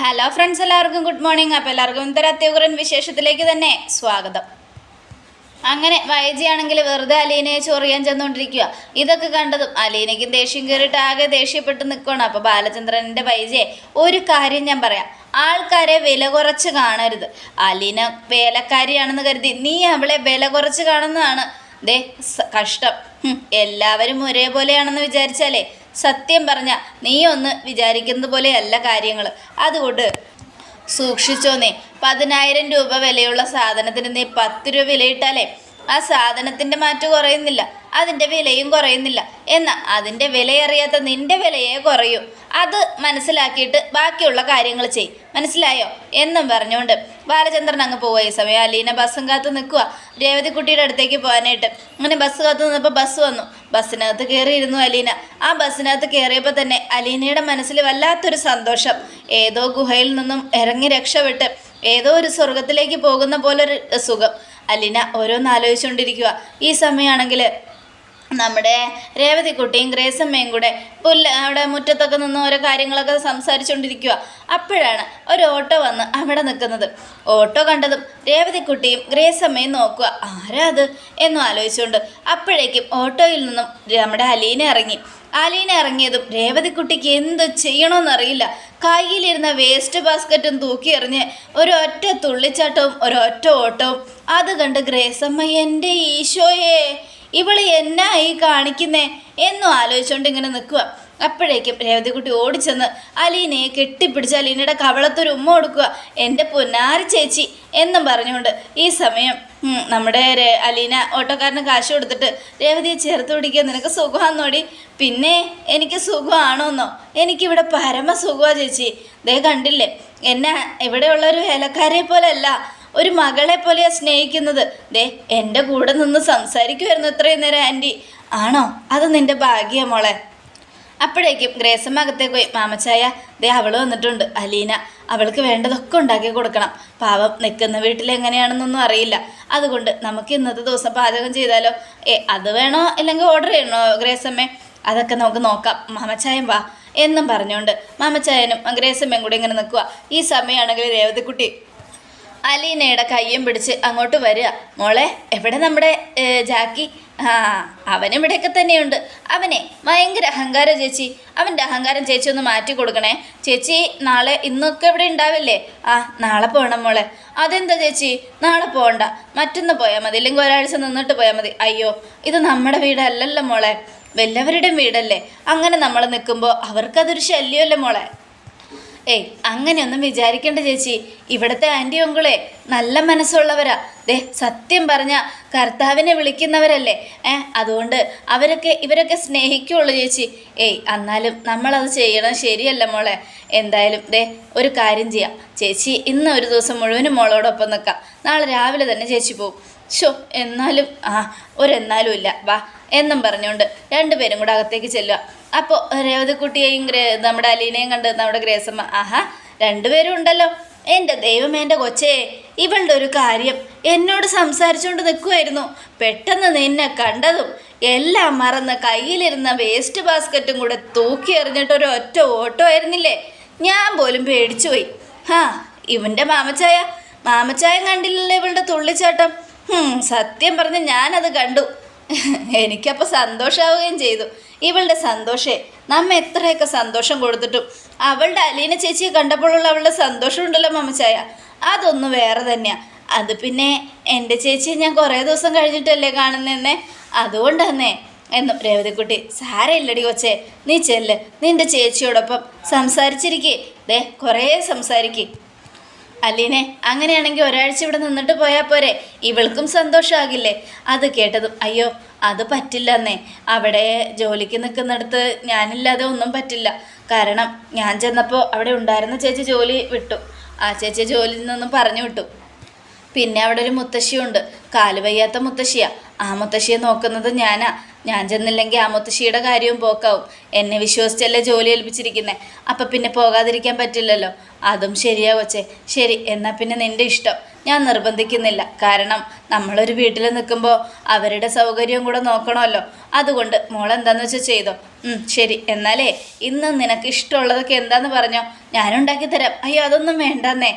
Hello friends എല്ലാവർക്കും good morning അപ്പോൾ എല്ലാവർക്കും ഇന്നത്തെ അത്യുഗ്രൻ വിശേഷത്തിലേക്ക് തന്നെ സ്വാഗതം. അങ്ങനെ വൈജിയാണെങ്കിൽ വെറുതെ അലീനയെ ചൊറിയാൻ ചെന്നുകൊണ്ടിരിക്കുക ഇതൊക്കെ കണ്ടതും അലീനയ്ക്കും ദേഷ്യം കയറിയിട്ട് ആകെ ദേഷ്യപ്പെട്ട് നിൽക്കുകയാണ് അപ്പോൾ ബാലചന്ദ്രന്റെ വൈജയെ ഒരു കാര്യം ഞാൻ പറയാം. ആൾക്കാരെ വില കുറച്ച് കാണരുത്. അലീന വേലക്കാരിയാണെന്ന് കരുതി നീ അവളെ വില കുറച്ച് കാണുന്നതാണ്. ദേ കഷ്ടം. എല്ലാവരും ഒരേപോലെയാണെന്ന് വിചാരിച്ചാലേ സത്യം പറഞ്ഞ നീ ഒന്ന് വിചാരിക്കുന്നത് പോലെയല്ല കാര്യങ്ങൾ. അതുകൊണ്ട് സൂക്ഷിച്ചോന്നേ പതിനായിരം രൂപ വിലയുള്ള സാധനത്തിന് നീ പത്ത് രൂപ വിലയിട്ടാലേ ആ സാധനത്തിന്റെ മാറ്റം കുറയുന്നില്ല അതിന്റെ വിലയും കുറയുന്നില്ല. എന്നാൽ അതിന്റെ വിലയറിയാത്ത നിന്റെ വിലയെ കുറയൂ. അത് മനസ്സിലാക്കിയിട്ട് ബാക്കിയുള്ള കാര്യങ്ങൾ ചെയ്. മനസ്സിലായോ? എന്നും പറഞ്ഞുകൊണ്ട് ബാലചന്ദ്രൻ അങ്ങ് പോവുക ഈ സമയം. അലീന ബസ്സും കാത്ത് നിൽക്കുക രേവതിക്കുട്ടിയുടെ അടുത്തേക്ക് പോകാനായിട്ട് അങ്ങനെ ബസ് കാത്തു നിന്നപ്പോൾ ബസ് വന്നു. ബസ്സിനകത്ത് കയറിയിരുന്നു അലീന. ആ ബസ്സിനകത്ത് കയറിയപ്പോൾ തന്നെ അലീനയുടെ മനസ്സിൽ വല്ലാത്തൊരു സന്തോഷം. ഏതോ ഗുഹയിൽ നിന്നും ഇറങ്ങി രക്ഷപ്പെട്ട് ഏതോ ഒരു സ്വർഗത്തിലേക്ക് പോകുന്ന പോലൊരു സുഖം. അലീന ഓരോന്ന് ആലോചിച്ചുകൊണ്ടിരിക്കുക ഈ സമയമാണെങ്കിൽ നമ്മുടെ രേവതിക്കുട്ടിയും ഗ്രേസമ്മയും കൂടെ പുല്ല് അവിടെ മുറ്റത്തൊക്കെ നിന്ന് ഓരോ കാര്യങ്ങളൊക്കെ സംസാരിച്ചുകൊണ്ടിരിക്കുക അപ്പോഴാണ് ഒരു ഓട്ടോ വന്ന് അവിടെ നിൽക്കുന്നത്. ഓട്ടോ കണ്ടതും രേവതിക്കുട്ടിയും ഗ്രേസമ്മയും നോക്കുക ആരാ അത്? എന്നും ആലോചിച്ചുകൊണ്ട് അപ്പോഴേക്കും ഓട്ടോയിൽ നിന്നും നമ്മുടെ അലീന ഇറങ്ങി. അലീന ഇറങ്ങിയതും രേവതിക്കുട്ടിക്ക് എന്ത് ചെയ്യണമെന്നറിയില്ല കയ്യിലിരുന്ന വേസ്റ്റ് ബാസ്ക്കറ്റും തൂക്കി എറിഞ്ഞ് ഒരൊറ്റ തുള്ളിച്ചാട്ടവും ഒരൊറ്റ ഓട്ടവും. അത് കണ്ട് ഗ്രേസമ്മ എന്റെ ഈശോയേ ഇവൾ എന്നാ ഈ കാണിക്കുന്നേ എന്നും ആലോചിച്ചുകൊണ്ട് ഇങ്ങനെ നിൽക്കുക അപ്പോഴേക്കും രേവതിക്കുട്ടി ഓടിച്ചെന്ന് അലീനയെ കെട്ടിപ്പിടിച്ച് അലീനയുടെ കവളത്തൊരു ഉമ്മ കൊടുക്കുക എന്റെ പൊന്നാരി ചേച്ചി എന്നും പറഞ്ഞുകൊണ്ട് ഈ സമയം നമ്മുടെ അലീന ഓട്ടോക്കാരന് കാശ് കൊടുത്തിട്ട് രേവതിയെ ചേർത്ത് പിടിക്കുക നിനക്ക് സുഖമാണെന്നോടി പിന്നെ എനിക്ക് സുഖമാണോന്നോ? എനിക്കിവിടെ പരമ സുഖമാ ചേച്ചി. ദേ കണ്ടില്ലേ എന്നെ ഇവിടെയുള്ളൊരു വേലക്കാരെ പോലെയല്ല ഒരു മകളെ പോലെയാ സ്നേഹിക്കുന്നത്. ദേ എന്റെ കൂടെ നിന്ന് സംസാരിക്കുമായിരുന്നു ഇത്രയും നേരം ആന്റി ആണോ? അത് നിന്റെ ഭാഗ്യ മോളെ. അപ്പോഴേക്കും ഗ്രേസമ്മ അകത്തേക്ക് പോയി. മാമച്ചായ ദേ അവൾ വന്നിട്ടുണ്ട്. അലീന അവൾക്ക് വേണ്ടതൊക്കെ ഉണ്ടാക്കി കൊടുക്കണം. പാവം നിൽക്കുന്ന വീട്ടിൽ എങ്ങനെയാണെന്നൊന്നും അറിയില്ല. അതുകൊണ്ട് നമുക്ക് ഇന്നത്തെ ദിവസം പാചകം ചെയ്താലോ? ഏ അത് വേണോ? അല്ലെങ്കിൽ ഓർഡർ ചെയ്യണോ ഗ്രേസമ്മേ? അതൊക്കെ നമുക്ക് നോക്കാം. മാമച്ചായം വാ. എന്നും പറഞ്ഞുകൊണ്ട് മാമച്ചായനും ഗ്രേസമ്മയും കൂടി ഇങ്ങനെ നിൽക്കുക ഈ സമയമാണെങ്കിൽ രേവതിക്കുട്ടി അലീനയുടെ കയ്യും പിടിച്ച് അങ്ങോട്ട് വരിക. മോളെ എവിടെ നമ്മുടെ ജാക്കി? ആ അവൻ ഇവിടെയൊക്കെ തന്നെയുണ്ട്. അവനെ ഭയങ്കര അഹങ്കാരം ചേച്ചി. അവന്റെ അഹങ്കാരം ചേച്ചി ഒന്ന് മാറ്റി കൊടുക്കണേ. ചേച്ചി നാളെ ഇന്നൊക്കെ ഇവിടെ ഉണ്ടാവില്ലേ? ആ നാളെ പോകണം മോളെ. അതെന്താ ചേച്ചി? നാളെ പോകണ്ട മറ്റൊന്ന് പോയാൽ മതി. ഇല്ലെങ്കിൽ ഒരാഴ്ച നിന്നിട്ട് പോയാൽ മതി. അയ്യോ ഇത് നമ്മുടെ വീടല്ലല്ലോ മോളെ. വല്ലവരുടെയും വീടല്ലേ? അങ്ങനെ നമ്മൾ നിൽക്കുമ്പോൾ അവർക്കതൊരു ശല്യമല്ലേ മോളെ? ഏയ് അങ്ങനെയൊന്നും വിചാരിക്കേണ്ട ചേച്ചി. ഇവിടുത്തെ ആന്റി ഒങ്കളെ നല്ല മനസ്സുള്ളവരാ. ദേ സത്യം പറഞ്ഞ കർത്താവിനെ വിളിക്കുന്നവരല്ലേ? ഏ അതുകൊണ്ട് അവരൊക്കെ ഇവരൊക്കെ സ്നേഹിക്കുള്ളൂ ചേച്ചി. ഏയ് എന്നാലും നമ്മളത് ചെയ്യണം ശരിയല്ല മോളെ. എന്തായാലും ദേ ഒരു കാര്യം ചെയ്യാം. ചേച്ചി ഇന്ന് ഒരു ദിവസം മുഴുവനും മോളോടൊപ്പം നിൽക്കാം. നാളെ രാവിലെ തന്നെ ചേച്ചി പോവും. ഷോ എന്നാലും ആ ഒരെന്നാലും ഇല്ല. വാ എന്നും പറഞ്ഞുകൊണ്ട് രണ്ടുപേരും കൂടെ അകത്തേക്ക് ചെല്ലുക. അപ്പോൾ രേവതിക്കുട്ടിയെയും നമ്മുടെ അലീനയും കണ്ട് നമ്മുടെ ഗ്രേസമ്മ ആഹാ രണ്ടുപേരും ഉണ്ടല്ലോ. എന്റെ ദൈവം എന്റെ കൊച്ചേ ഇവളുടെ ഒരു കാര്യം എന്നോട് സംസാരിച്ചുകൊണ്ട് നിൽക്കുമായിരുന്നു പെട്ടെന്ന് നിന്നെ കണ്ടതും എല്ലാം മറന്ന് കയ്യിലിരുന്ന വേസ്റ്റ് ബാസ്ക്കറ്റും കൂടെ തൂക്കി എറിഞ്ഞിട്ട് ഒരു ഒറ്റ ഓട്ടോ ആയിരുന്നില്ലേ? ഞാൻ പോലും പേടിച്ചു പോയി ഹാ ഇവന്റെ മാമച്ചായ മാമച്ചായം കണ്ടില്ലല്ലോ ഇവളുടെ തുള്ളിച്ചാട്ടം. സത്യം പറഞ്ഞ് ഞാനത് കണ്ടു. എനിക്കപ്പോൾ സന്തോഷമാവുകയും ചെയ്തു. ഇവളുടെ സന്തോഷേ നമ്മ എത്രയൊക്കെ സന്തോഷം കൊടുത്തിട്ടും. അവളുടെ അലീന ചേച്ചിയെ കണ്ടപ്പോഴുള്ള അവളുടെ സന്തോഷം ഉണ്ടല്ലോ മമ്മച്ചായ അതൊന്ന് വേറെ തന്നെയാണ് അത് പിന്നെ എന്റെ ചേച്ചിയെ ഞാൻ കുറേ ദിവസം കഴിഞ്ഞിട്ടല്ലേ കാണുന്നതെന്നേ? അതുകൊണ്ട് തന്നെ എന്നും രേവതിക്കുട്ടി സാരയില്ലടി കൊച്ചേ. നീ ചെല്ല്. നിന്റെ ചേച്ചിയോടൊപ്പം സംസാരിച്ചിരിക്കേ. ദേ കുറേ സംസാരിക്കേ. അലീനെ അങ്ങനെയാണെങ്കിൽ ഒരാഴ്ച ഇവിടെ നിന്നിട്ട് പോയാൽ പോരെ. ഇവൾക്കും സന്തോഷമാകില്ലേ അത് കേട്ടതും അയ്യോ അത് പറ്റില്ല എന്നേ അവിടെ ജോലിക്ക് നിൽക്കുന്നിടത്ത് ഞാനില്ലാതെ ഒന്നും പറ്റില്ല. കാരണം ഞാൻ ചെന്നപ്പോൾ അവിടെ ഉണ്ടായിരുന്ന ചേച്ചി ജോലി വിട്ടു. ആ ചേച്ചി ജോലിയിൽ നിന്നും പറഞ്ഞു വിട്ടു. പിന്നെ അവിടെ ഒരു മുത്തശ്ശിയുണ്ട്. കാൽ വയ്യാത്ത മുത്തശ്ശിയാ. ആ മുത്തശ്ശിയെ നോക്കുന്നത് ഞാനാ. ഞാൻ ചെന്നില്ലെങ്കിൽ ആ മുത്തശ്ശിയുടെ കാര്യവും പോക്കാവും. എന്നെ വിശ്വസിച്ചല്ലേ ജോലി ഏൽപ്പിച്ചിരിക്കുന്നത് അപ്പം പിന്നെ പോകാതിരിക്കാൻ പറ്റില്ലല്ലോ. അതും ശരിയാ കൊച്ചേ. ശരി എന്നാൽ പിന്നെ നിന്റെ ഇഷ്ടം. ഞാൻ നിർബന്ധിക്കുന്നില്ല. കാരണം നമ്മളൊരു വീട്ടിൽ നിൽക്കുമ്പോൾ അവരുടെ സൗകര്യവും കൂടെ നോക്കണമല്ലോ. അതുകൊണ്ട് മോൾ എന്താന്ന് വെച്ചാൽ ചെയ്തോ. ശരി എന്നാലേ ഇന്ന് നിനക്ക് ഇഷ്ടമുള്ളതൊക്കെ എന്താന്ന് പറഞ്ഞോ. ഞാനുണ്ടാക്കി തരാം. അയ്യോ അതൊന്നും വേണ്ടെന്നേ.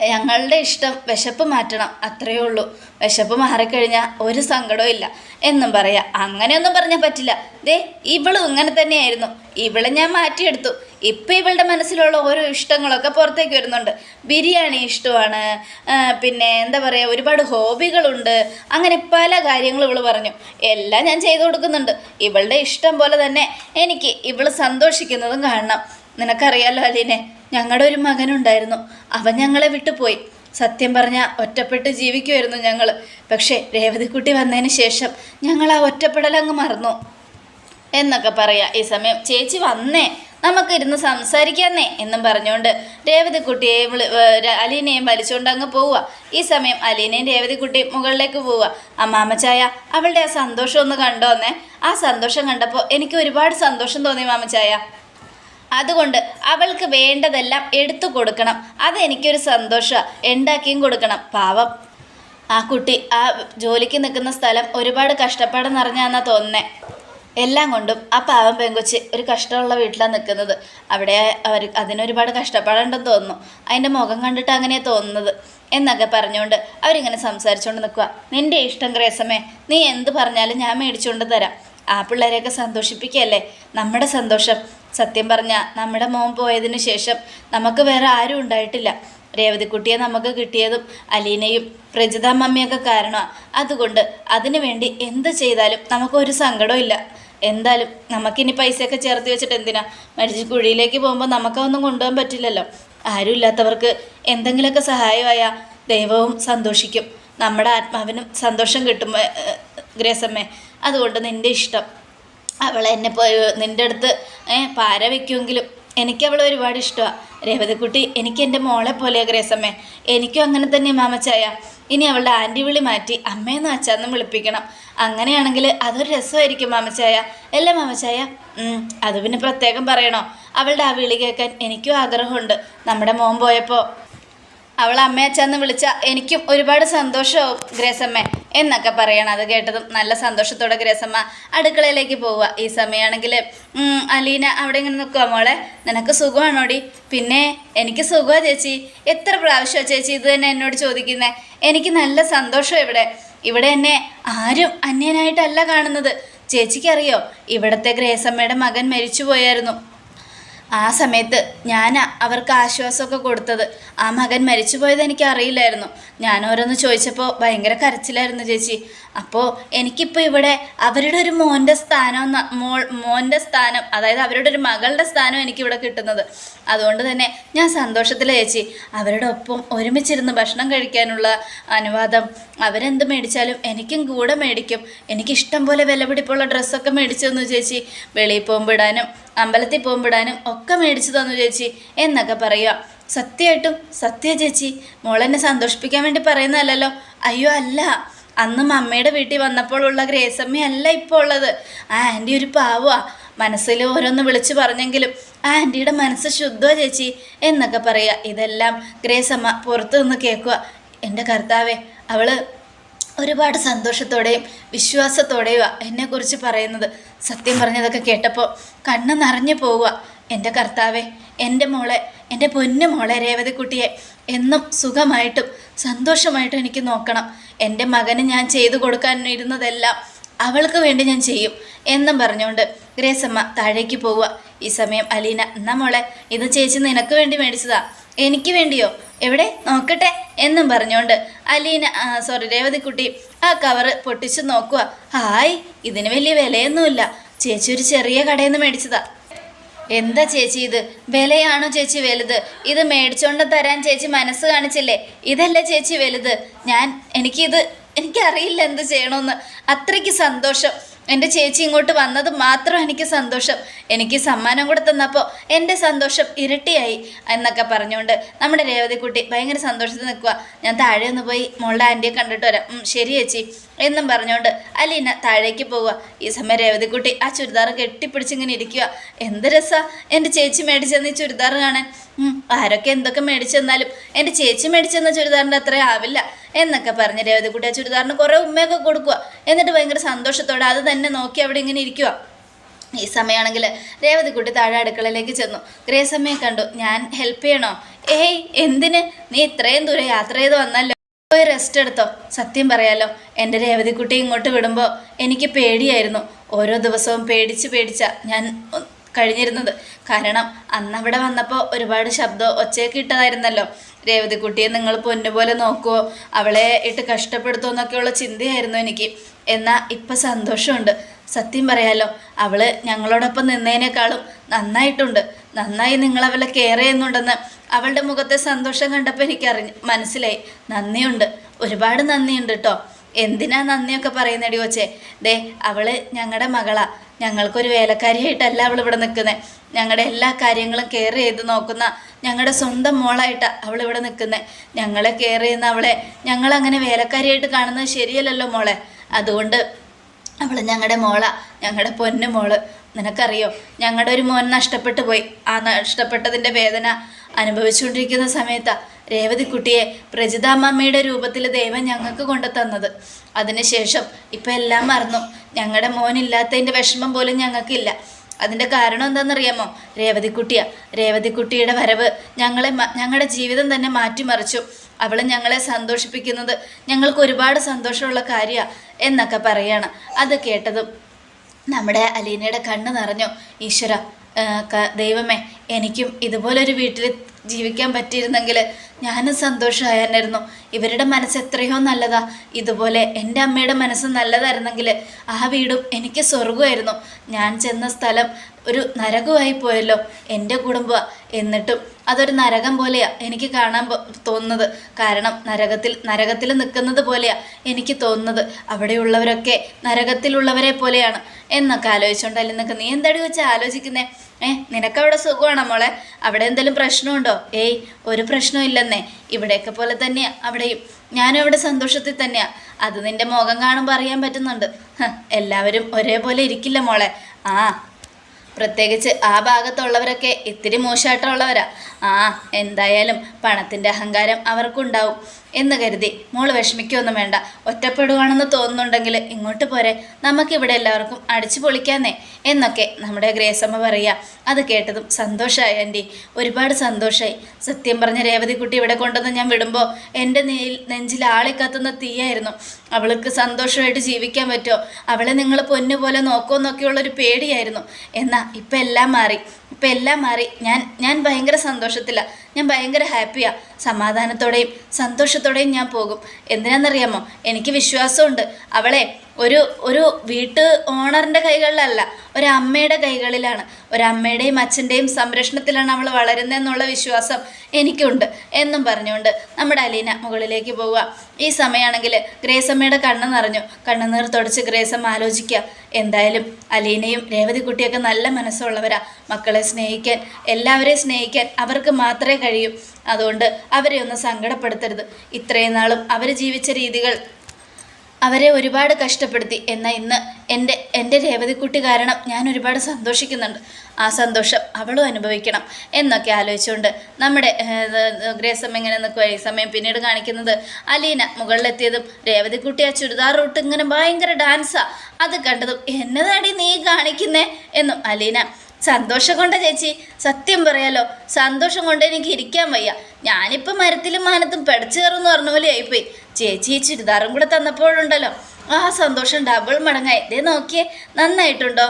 ഞങ്ങളുടെ ഇഷ്ടം വിശപ്പ് മാറ്റണം അത്രയേ ഉള്ളൂ. വിശപ്പ് മാറിക്കഴിഞ്ഞാൽ ഒരു സങ്കടവും ഇല്ല. എന്നും പറയാം അങ്ങനെയൊന്നും പറഞ്ഞാൽ പറ്റില്ല. ദേ ഇവളും ഇങ്ങനെ തന്നെയായിരുന്നു. ഇവളെ ഞാൻ മാറ്റിയെടുത്തു. ഇപ്പം ഇവളുടെ മനസ്സിലുള്ള ഓരോ ഇഷ്ടങ്ങളൊക്കെ പുറത്തേക്ക് വരുന്നുണ്ട്. ബിരിയാണി ഇഷ്ടമാണ് പിന്നെ എന്താ പറയുക ഒരുപാട് ഹോബികളുണ്ട്. അങ്ങനെ പല കാര്യങ്ങളും ഇവൾ പറഞ്ഞു. എല്ലാം ഞാൻ ചെയ്തു കൊടുക്കുന്നുണ്ട്. ഇവളുടെ ഇഷ്ടം പോലെ തന്നെ എനിക്ക് ഇവൾ സന്തോഷിക്കുന്നതും കാണണം. നിനക്കറിയാലോ അലീനെ? ഞങ്ങളുടെ ഒരു മകനുണ്ടായിരുന്നു. അവൻ ഞങ്ങളെ വിട്ടുപോയി. സത്യം പറഞ്ഞാൽ ഒറ്റപ്പെട്ട് ജീവിക്കുമായിരുന്നു ഞങ്ങൾ പക്ഷേ രേവതിക്കുട്ടി വന്നതിന് ശേഷം ഞങ്ങൾ ആ ഒറ്റപ്പെടലങ്ങ് മറന്നു. എന്നൊക്കെ പറയാ ഈ സമയം ചേച്ചി വന്നേ നമുക്കിരുന്ന് സംസാരിക്കാന്നേ എന്നും പറഞ്ഞുകൊണ്ട് രേവതിക്കുട്ടിയെയും അലീനയും വലിച്ചുകൊണ്ട് അങ്ങ് പോവുക ഈ സമയം അലീനയും രേവതിക്കുട്ടിയും മുകളിലേക്ക് പോവുക അമ്മാമച്ചായ അവളുടെ ആ സന്തോഷം ഒന്ന് കണ്ടോന്നേ. ആ സന്തോഷം കണ്ടപ്പോൾ എനിക്ക് ഒരുപാട് സന്തോഷം തോന്നി മാമച്ചായ. അതുകൊണ്ട് അവൾക്ക് വേണ്ടതെല്ലാം എടുത്തു കൊടുക്കണം. അതെനിക്കൊരു സന്തോഷമാണ് ഉണ്ടാക്കിയും കൊടുക്കണം. പാവം. ആ കുട്ടി ആ ജോലിക്ക് നിൽക്കുന്ന സ്ഥലം ഒരുപാട് കഷ്ടപ്പാട് നിറഞ്ഞാന്നാ തോന്നുന്നേ. എല്ലാം കൊണ്ടും ആ പാവം പെങ്കൊച്ചി ഒരു കഷ്ടമുള്ള വീട്ടിലാണ് നിൽക്കുന്നത്. അവിടെ അവർ അതിനൊരുപാട് കഷ്ടപ്പാടുണ്ടെന്ന് തോന്നുന്നു. അതിന്റെ മുഖം കണ്ടിട്ട് അങ്ങനെ തോന്നുന്നത്. എന്നൊക്കെ പറഞ്ഞുകൊണ്ട് അവരിങ്ങനെ സംസാരിച്ചുകൊണ്ട് നിൽക്കുക നിന്റെ ഇഷ്ടം ഗ്രേസമേ നീ എന്ത് പറഞ്ഞാലും ഞാൻ മേടിച്ചുകൊണ്ട് തരാം. ആ പിള്ളേരെയൊക്കെ സന്തോഷിപ്പിക്കുകയല്ലേ? നമ്മുടെ സന്തോഷം. സത്യം പറഞ്ഞാൽ നമ്മുടെ മോൻ പോയതിന് ശേഷം നമുക്ക് വേറെ ആരും ഉണ്ടായിട്ടില്ല. രേവതിക്കുട്ടിയെ നമുക്ക് കിട്ടിയതും അലീനയും പ്രജിത മമ്മിയൊക്കെ കാരണമാണ് അതുകൊണ്ട് അതിനു വേണ്ടി എന്ത് ചെയ്താലും നമുക്കൊരു സങ്കടവും ഇല്ല. എന്തായാലും നമുക്കിനി പൈസയൊക്കെ ചേർത്ത് വെച്ചിട്ട് എന്തിനാ? മരിച്ച് കുഴിയിലേക്ക് പോകുമ്പോൾ നമുക്കൊന്നും കൊണ്ടുപോകാൻ പറ്റില്ലല്ലോ. ആരും ഇല്ലാത്തവർക്ക് എന്തെങ്കിലുമൊക്കെ സഹായമായാൽ ദൈവവും സന്തോഷിക്കും. നമ്മുടെ ആത്മാവിനും സന്തോഷം കിട്ടും ഗ്രേസമ്മേ. അതുകൊണ്ട് നിന്റെ ഇഷ്ടം. അവൾ എന്നെ പോയി നിന്റെ അടുത്ത് പാര വെക്കുമെങ്കിലും എനിക്ക് അവളെ ഒരുപാട് ഇഷ്ടമാണ് രേവതിക്കുട്ടി എനിക്ക് എന്റെ മോളെ പോലെയാ ഗ്രേസമ്മേ എനിക്കും അങ്ങനെ തന്നെ മാമച്ചായ. ഇനി അവളുടെ ആന്റി വിളി മാറ്റി അമ്മയെന്ന് അച്ഛാന്ന് വിളിപ്പിക്കണം. അങ്ങനെയാണെങ്കിൽ അതൊരു രസമായിരിക്കും മാമച്ചായ. അല്ലേ മാമച്ചായ അത് പിന്നെ പ്രത്യേകം പറയണോ? അവളുടെ ആ വിളി കേൾക്കാൻ എനിക്കും ആഗ്രഹമുണ്ട്. നമ്മുടെ മോൻ പോയപ്പോൾ അവൾ അമ്മയച്ചാന്ന് വിളിച്ച എനിക്കും ഒരുപാട് സന്തോഷമാവും ഗ്രേസമ്മ എന്നൊക്കെ പറയണം. അത് കേട്ടതും നല്ല സന്തോഷത്തോടെ ഗ്രേസമ്മ അടുക്കളയിലേക്ക് പോവുക. ഈ സമയമാണെങ്കിൽ അലീന അവിടെ ഇങ്ങനെ നിൽക്കുക മോളെ. നിനക്ക് സുഖമാണോടി? പിന്നെ എനിക്ക് സുഖമാണ് ചേച്ചി. എത്ര പ്രാവശ്യമാണ് ചേച്ചി ഇത് തന്നെ എന്നോട് ചോദിക്കുന്നത് എനിക്ക് നല്ല സന്തോഷം ഇവിടെ. ഇവിടെ എന്നെ ആരും അന്യനായിട്ടല്ല കാണുന്നത്. ചേച്ചിക്കറിയോ? ഇവിടുത്തെ ഗ്രേസമ്മയുടെ മകൻ മരിച്ചു പോയായിരുന്നു ആ സമയത്ത് ഞാൻ അവർക്ക് ആശ്വാസമൊക്കെ കൊടുത്തത്. ആ മകൻ മരിച്ചു പോയത് എനിക്ക് അറിയില്ലായിരുന്നു ഞാൻ ഓരോന്ന് ചോദിച്ചപ്പോൾ ഭയങ്കര കരച്ചിലായിരുന്നു ചേച്ചി. അപ്പോൾ എനിക്കിപ്പോൾ ഇവിടെ അവരുടെ ഒരു മോന്റെ സ്ഥാനം മോൾ മോന്റെ സ്ഥാനം അതായത് അവരുടെ ഒരു മകളുടെ സ്ഥാനം എനിക്കിവിടെ കിട്ടുന്നത്. അതുകൊണ്ട് തന്നെ ഞാൻ സന്തോഷത്തിലെ ചേച്ചി. അവരുടെ ഒപ്പം ഒരുമിച്ചിരുന്ന് ഭക്ഷണം കഴിക്കാനുള്ള അനുവാദം അവരെന്ത് മേടിച്ചാലും എനിക്കും കൂടെ മേടിക്കും. എനിക്കിഷ്ടം പോലെ വിലപിടിപ്പുള്ള ഡ്രസ്സൊക്കെ മേടിച്ചു തന്നു ചേച്ചി. വെളിയിൽ പോകുമ്പോൾ ഇടാനും അമ്പലത്തിൽ പോകുമ്പോഴാനും ഒക്കെ മേടിച്ചു തന്നു ചേച്ചി എന്നൊക്കെ പറയുക. സത്യമായിട്ടും സത്യ ചേച്ചി. മോളെന്നെ സന്തോഷിപ്പിക്കാൻ വേണ്ടി പറയുന്നതല്ലല്ലോ. അയ്യോ അല്ല. അന്ന് മമ്മയുടെ വീട്ടിൽ വന്നപ്പോഴുള്ള ഗ്രേസമ്മ അല്ല ഇപ്പോൾ ഉള്ളത്. ആ ആന്റി ഒരു പാവുക മനസ്സിൽ ഓരോന്ന് വിളിച്ചു പറഞ്ഞെങ്കിലും ആ ആന്റിയുടെ മനസ്സ് ശുദ്ധമാണ് ചേച്ചി എന്നൊക്കെ പറയുക. ഇതെല്ലാം ഗ്രേസമ്മ പുറത്തു നിന്ന് കേൾക്കുക. എന്റെ കർത്താവേ അവൾ ഒരുപാട് സന്തോഷത്തോടെയും വിശ്വാസത്തോടെയും എന്നെക്കുറിച്ച് പറയുന്നത്. സത്യം പറഞ്ഞതൊക്കെ കേട്ടപ്പോൾ കണ്ണ് നിറഞ്ഞു പോവുക. എന്റെ കർത്താവെ എന്റെ മോളെ എന്റെ പൊന്നു മോളെ രേവതിക്കുട്ടിയെ എന്നും സുഖമായിട്ടും സന്തോഷമായിട്ടും എനിക്ക് നോക്കണം. എന്റെ മകന് ഞാൻ ചെയ്തു കൊടുക്കാൻ ഇരുന്നതെല്ലാം അവൾക്ക് വേണ്ടി ഞാൻ ചെയ്യും എന്നും പറഞ്ഞുകൊണ്ട് ഗ്രേസമ്മ താഴേക്ക് പോവുക. ഈ സമയം അലീന എന്നാ മോളെ ഇത് ചേച്ചി നിനക്ക് വേണ്ടി മേടിച്ചതാ. എനിക്ക് വേണ്ടിയോ? എവിടെ? നോക്കട്ടെ എന്നും പറഞ്ഞുകൊണ്ട് അലീന സോറി രേവതിക്കുട്ടി ആ കവറ് പൊട്ടിച്ചു നോക്കുക ഹായ് ഇതിന് വലിയ വിലയൊന്നുമില്ല. ചേച്ചി ഒരു ചെറിയ കടയിൽ നിന്ന് മേടിച്ചതാ. എന്താ ചേച്ചി ഇത്? വിലയാണോ ചേച്ചി വലുത്? ഇത് മേടിച്ചോണ്ട് തരാൻ ചേച്ചി മനസ്സ് കാണിച്ചില്ലേ? ഇതല്ലേ ചേച്ചി വലുത്? ഞാൻ എനിക്കിത് എനിക്കറിയില്ല എന്ത് ചെയ്യണമെന്ന് അത്രയ്ക്ക് സന്തോഷം. എന്റെ ചേച്ചി ഇങ്ങോട്ട് വന്നത് മാത്രം എനിക്ക് സന്തോഷം. എനിക്ക് സമ്മാനം കൂടെ തന്നപ്പോൾ എന്റെ സന്തോഷം ഇരട്ടിയായി എന്നൊക്കെ പറഞ്ഞുകൊണ്ട് നമ്മുടെ രേവതിക്കുട്ടി ഭയങ്കര സന്തോഷത്തിൽ നിൽക്കുക ഞാൻ താഴെ ഒന്ന് പോയി മോളുടെ ആന്റിയെ കണ്ടിട്ട് വരാം. ശരി ചേച്ചി. എന്നും പറഞ്ഞുകൊണ്ട് അലീന താഴേക്ക് പോവുക ഈ സമയം രേവതിക്കുട്ടി ആ ചുരിദാർ കെട്ടിപ്പിടിച്ചിങ്ങനെ ഇരിക്കുക എന്ത് രസാ എന്റെ ചേച്ചി മേടിച്ചെന്ന് ഈ ചുരിദാർ കാണാൻ. ആരൊക്കെ എന്തൊക്കെ മേടിച്ചെന്നാലും എന്റെ ചേച്ചി മേടിച്ചെന്ന ചുരിദാറിന്റെ അത്രയും ആവില്ല. എന്നൊക്കെ പറഞ്ഞ് രേവതിക്കുട്ടി ആ ചുരിദാറിന് കുറേ ഉമ്മയൊക്കെ കൊടുക്കുക എന്നിട്ട് ഭയങ്കര സന്തോഷത്തോടെ അത് തന്നെ നോക്കി അവിടെ ഇങ്ങനെ ഇരിക്കുക ഈ സമയമാണെങ്കിൽ രേവതിക്കുട്ടി താഴെ അടുക്കളയിലേക്ക് ചെന്നു. ഗ്രേസമ്മയെ കണ്ടു. ഞാൻ ഹെൽപ്പ് ചെയ്യണോ? ഏയ് എന്തിന്? നീ ഇത്രയും ദൂരം യാത്ര ചെയ്ത് വന്നല്ലോ. പോയി റെസ്റ്റ് എടുത്തോ. സത്യം പറയാലോ എന്റെ രേവതിക്കുട്ടി ഇങ്ങോട്ട് വിടുമ്പോൾ എനിക്ക് പേടിയായിരുന്നു. ഓരോ ദിവസവും പേടിച്ച് പേടിച്ച ഞാൻ കഴിഞ്ഞിരുന്നത്. കാരണം അന്ന് അവിടെ വന്നപ്പോൾ ഒരുപാട് ശബ്ദം ഒച്ചയൊക്കെ ഇട്ടതായിരുന്നല്ലോ. രേവതിക്കുട്ടിയെ നിങ്ങൾ പൊന്നുപോലെ നോക്കുമോ അവളെ ഇട്ട് കഷ്ടപ്പെടുത്തുമോ എന്നൊക്കെയുള്ള ചിന്തയായിരുന്നു എനിക്ക്. എന്നാൽ ഇപ്പം സന്തോഷമുണ്ട്. സത്യം പറയാലോ അവൾ ഞങ്ങളോടൊപ്പം നിന്നതിനേക്കാളും നന്നായിട്ടുണ്ട്. നന്നായി നിങ്ങൾ അവളെ കെയർ ചെയ്യുന്നുണ്ടെന്ന് അവളുടെ മുഖത്തെ സന്തോഷം കണ്ടപ്പോൾ എനിക്കറിഞ്ഞ് മനസ്സിലായി. നന്ദിയുണ്ട്. ഒരുപാട് നന്ദിയുണ്ട് കേട്ടോ എന്തിനാ നന്ദിയൊക്കെ പറയുന്നടി കൊച്ചേ? ദേ അവൾ ഞങ്ങളുടെ മകളാ. ഞങ്ങൾക്കൊരു വേലക്കാരിയായിട്ടല്ല അവൾ ഇവിടെ നിൽക്കുന്നത് ഞങ്ങളുടെ എല്ലാ കാര്യങ്ങളും കെയർ ചെയ്ത് നോക്കുന്ന ഞങ്ങളുടെ സ്വന്തം മോളായിട്ടാണ് അവൾ ഇവിടെ നിൽക്കുന്നത് ഞങ്ങളെ കെയർ ചെയ്യുന്ന അവളെ ഞങ്ങളങ്ങനെ വേലക്കാരിയായിട്ട് കാണുന്നത് ശരിയല്ലല്ലോ മോളെ. അതുകൊണ്ട് അവൾ ഞങ്ങളുടെ മോളാ ഞങ്ങളുടെ പൊന്നു മോൾ. നിനക്കറിയോ ഞങ്ങളുടെ ഒരു മോൻ നഷ്ടപ്പെട്ടു പോയി ആ നഷ്ടപ്പെട്ടതിന്റെ വേദന അനുഭവിച്ചുകൊണ്ടിരിക്കുന്ന സമയത്താ രേവതിക്കുട്ടിയെ പ്രജിതാമ്മയുടെ രൂപത്തിൽ ദൈവം ഞങ്ങൾക്ക് കൊണ്ടു തന്നത്. അതിനുശേഷം ഇപ്പം എല്ലാം മറന്നു. ഞങ്ങളുടെ മോനില്ലാത്തതിന്റെ വിഷമം പോലും ഞങ്ങൾക്കില്ല. അതിന്റെ കാരണം എന്താണെന്നറിയാമോ? രേവതിക്കുട്ടിയാ രേവതിക്കുട്ടിയുടെ വരവ് ഞങ്ങളെ ഞങ്ങളുടെ ജീവിതം തന്നെ മാറ്റിമറിച്ചു. അവൾ ഞങ്ങളെ സന്തോഷിപ്പിക്കുന്നത് ഞങ്ങൾക്ക് ഒരുപാട് സന്തോഷമുള്ള കാര്യമാണ് എന്നൊക്കെ പറയാണ്. അത് കേട്ടതും നമ്മുടെ അലീനയുടെ കണ്ണ് നിറഞ്ഞു. ഈശ്വര ദൈവമേ എനിക്കും ഇതുപോലൊരു വീട്ടിൽ ജീവിക്കാൻ പറ്റിയിരുന്നെങ്കിൽ ഞാനും സന്തോഷമായിരുന്നു ഇവരുടെ മനസ്സ് എത്രയോ നല്ലതാ. ഇതുപോലെ എന്റെ അമ്മയുടെ മനസ്സ് നല്ലതായിരുന്നെങ്കിൽ ആ വീടും എനിക്ക് സ്വർഗമായിരുന്നു ഞാൻ ചെന്ന സ്ഥലം ഒരു നരകമായി പോയല്ലോ എന്റെ കുടുംബം എന്നിട്ടും അതൊരു നരകം പോലെയാ എനിക്ക് കാണാൻ തോന്നുന്നത്. കാരണം നരകത്തിൽ നരകത്തിൽ നിൽക്കുന്നത് പോലെയാ എനിക്ക് തോന്നുന്നത്. അവിടെയുള്ളവരൊക്കെ നരകത്തിലുള്ളവരെ പോലെയാണ്. എന്നൊക്കെ ആലോചിച്ചുകൊണ്ടല്ലേ നിനക്ക് നീ എന്താടി വെച്ചാൽ ആലോചിക്കുന്നേ? ഏ നിനക്കവിടെ സുഖമാണോ മോളെ? അവിടെ എന്തെങ്കിലും പ്രശ്നമുണ്ടോ? ഏയ് ഒരു പ്രശ്നവും ഇല്ലെന്നേ. ഇവിടെയൊക്കെ പോലെ തന്നെയാ അവിടെയും. ഞാനും അവിടെ സന്തോഷത്തിൽ തന്നെയാ. അത് നിന്റെ മുഖം കാണുമ്പോൾ അറിയാൻ പറ്റുന്നുണ്ട്. എല്ലാവരും ഒരേപോലെ ഇരിക്കില്ല മോളെ. ആ പ്രത്യേകിച്ച് ആ ഭാഗത്തുള്ളവരൊക്കെ ഇത്തിരി മോശമായിട്ടുള്ളവരാ ആ എന്തായാലും പണത്തിന്റെ അഹങ്കാരം അവർക്കുണ്ടാവും എന്ന് കരുതി മോൾ വിഷമിക്കൊന്നും വേണ്ട. ഒറ്റപ്പെടുവാണെന്ന് തോന്നുന്നുണ്ടെങ്കിൽ ഇങ്ങോട്ട് പോരെ. നമുക്കിവിടെ എല്ലാവർക്കും അടിച്ചു പൊളിക്കാന്നേ എന്നൊക്കെ നമ്മുടെ ഗ്രേസമ്മ പറയുക അത് കേട്ടതും സന്തോഷമായി ആന്റി ഒരുപാട് സന്തോഷമായി സത്യം പറഞ്ഞ രേവതിക്കുട്ടി ഇവിടെ കൊണ്ടുവന്ന് ഞാൻ വിടുമ്പോൾ എന്റെ നെയിൽ നെഞ്ചിൽ ആളിക്കത്തുന്ന തീയായിരുന്നു. അവൾക്ക് സന്തോഷമായിട്ട് ജീവിക്കാൻ പറ്റുമോ? അവളെ നിങ്ങൾ പൊന്നുപോലെ നോക്കുമെന്നൊക്കെയുള്ളൊരു പേടിയായിരുന്നു. എന്നാൽ ഇപ്പം എല്ലാം മാറി. ഇപ്പം എല്ലാം മാറി. ഞാൻ ഞാൻ ഭയങ്കര സന്തോഷത്തിലാണ് ഞാൻ ഭയങ്കര ഹാപ്പിയാണ് സമാധാനത്തോടെയും സന്തോഷത്തോടെയും ഞാൻ പോകും. എന്തിനാണെന്നറിയാമോ എനിക്ക് വിശ്വാസമുണ്ട്. അവളെ ഒരു ഒരു വീട്ട് ഓണറിന്റെ കൈകളിലല്ല ഒരമ്മയുടെ കൈകളിലാണ്. ഒരമ്മയുടെയും അച്ഛന്റെയും സംരക്ഷണത്തിലാണ് നമ്മൾ വളരുന്നത് എന്നുള്ള വിശ്വാസം എനിക്കുണ്ട് എന്നും പറഞ്ഞുകൊണ്ട് നമ്മുടെ അലീന മുകളിലേക്ക് പോവുക. ഈ സമയമാണെങ്കിൽ ഗ്രേസമ്മയുടെ കണ്ണ് നിറഞ്ഞു. കണ്ണുനീർ തുടച്ച് ഗ്രേസമ്മ ആലോചിക്കുക. എന്തായാലും അലീനയും രേവതിക്കുട്ടിയൊക്കെ നല്ല മനസ്സുള്ളവരാ. മക്കളെ സ്നേഹിക്കാൻ എല്ലാവരെയും സ്നേഹിക്കാൻ അവർക്ക് മാത്രമേ കഴിയൂ. അതുകൊണ്ട് അവരെ ഒന്ന് സങ്കടപ്പെടുത്തരുത്. ഇത്രയും നാളും അവർ ജീവിച്ച രീതികൾ അവരെ ഒരുപാട് കഷ്ടപ്പെടുത്തി. എന്ന ഇന്ന് എന്റെ എന്റെ രേവതിക്കുട്ടി കാരണം ഞാൻ ഒരുപാട് സന്തോഷിക്കുന്നുണ്ട്. ആ സന്തോഷം അവളും അനുഭവിക്കണം എന്നൊക്കെ ആലോചിച്ചുകൊണ്ട് നമ്മുടെ ഗ്രേസം എങ്ങനെ നിൽക്കുക ഈ സമയം പിന്നീട് കാണിക്കുന്നത് അലീന മുകളിലെത്തിയതും രേവതിക്കുട്ടി ആ ചുരിദാർ റൂട്ട് ഇങ്ങനെ ഭയങ്കര ഡാൻസാണ് അത് കണ്ടതും എന്നതാടി നീ കാണിക്കുന്നേ എന്നും അലീന സന്തോഷം കൊണ്ട ചേച്ചി. സത്യം പറയാലോ സന്തോഷം കൊണ്ട് എനിക്ക് ഇരിക്കാൻ വയ്യ. ഞാനിപ്പോൾ മരത്തിലും മാനത്തും പെടച്ചു കയറുമെന്ന് പറഞ്ഞ പോലെ ആയിപ്പോയി. ചേച്ചി ഈ ചുരിദാറും കൂടെ തന്നപ്പോഴുണ്ടല്ലോ. ആ സന്തോഷം ഡബിൾ മടങ്ങായി. ഇതേ നോക്കിയേ നന്നായിട്ടുണ്ടോ?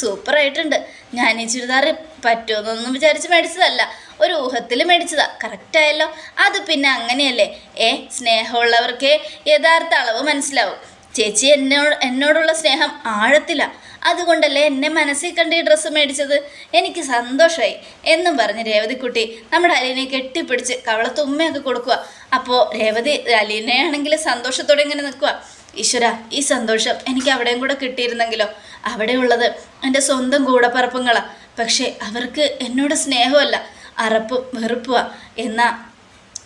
സൂപ്പറായിട്ടുണ്ട്. ഞാൻ ഈ ചുരിദാർ പറ്റുമെന്നൊന്നും വിചാരിച്ച് മേടിച്ചതല്ല. ഒരു ഊഹത്തിൽ മേടിച്ചതാ. കറക്റ്റായല്ലോ അത് പിന്നെ അങ്ങനെയല്ലേ? ഏ സ്നേഹമുള്ളവർക്കേ യഥാർത്ഥ അളവ് മനസ്സിലാവും. ചേച്ചി എന്നോട് എന്നോടുള്ള സ്നേഹം ആഴത്തില. അതുകൊണ്ടല്ലേ എന്നെ മനസ്സിൽ കണ്ട് ഈ ഡ്രസ്സ് മേടിച്ചത്? എനിക്ക് സന്തോഷമായി എന്നും പറഞ്ഞ് രേവതിക്കുട്ടി നമ്മുടെ അലീനെ കെട്ടിപ്പിടിച്ച് കവളത്ത് ഉമ്മയൊക്കെ കൊടുക്കുക അപ്പോൾ രേവതി അലീനയാണെങ്കിൽ സന്തോഷത്തോടെ ഇങ്ങനെ നിൽക്കുക ഈശ്വര ഈ സന്തോഷം എനിക്ക് അവിടെയും കൂടെ കിട്ടിയിരുന്നെങ്കിലോ? അവിടെയുള്ളത് എന്റെ സ്വന്തം കൂടപ്പറപ്പുങ്ങളാണ് പക്ഷേ അവർക്ക് എന്നോട് സ്നേഹമല്ല അറപ്പും വെറുപ്പുക എന്നാൽ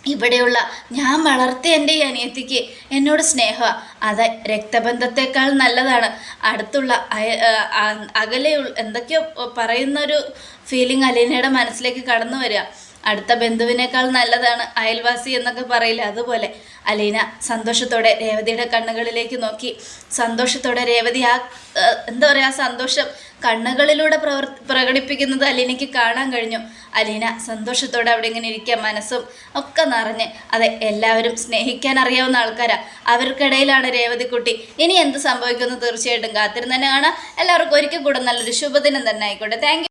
ഇവിടെയുള്ള ഞാൻ വളർത്തിയ എന്റെ ഈ അനിയത്തിക്ക് എന്നോട് സ്നേഹമാണ് അത് രക്തബന്ധത്തെക്കാൾ നല്ലതാണ്. അടുത്തുള്ള അകലെ എന്തൊക്കെയോ പറയുന്നൊരു ഫീലിംഗ് അലീനയുടെ മനസ്സിലേക്ക് കടന്നു വരിക. അടുത്ത ബന്ധുവിനേക്കാൾ നല്ലതാണ് അയൽവാസി എന്നൊക്കെ പറയില്ല? അതുപോലെ അലീന സന്തോഷത്തോടെ രേവതിയുടെ കണ്ണുകളിലേക്ക് നോക്കി. സന്തോഷത്തോടെ രേവതി ആ എന്താ പറയുക ആ സന്തോഷം കണ്ണുകളിലൂടെ പ്രവർ പ്രകടിപ്പിക്കുന്നത് അലീനയ്ക്ക് കാണാൻ കഴിഞ്ഞു. അലീന സന്തോഷത്തോടെ അവിടെ ഇങ്ങനെ ഇരിക്കുക മനസ്സും ഒക്കെ നിറഞ്ഞ്. അതെ എല്ലാവരും സ്നേഹിക്കാൻ അറിയാവുന്ന ആൾക്കാരാ. അവർക്കിടയിലാണ് രേവതിക്കുട്ടി ഇനി എന്ത് സംഭവിക്കുമെന്ന് തീർച്ചയായിട്ടും കാത്തിരുന്ന് തന്നെ കാണാം. എല്ലാവർക്കും ഒരിക്കൽ കൂടെ നല്ലൊരു ശുഭദിനം തന്നെ ആയിക്കോട്ടെ. താങ്ക്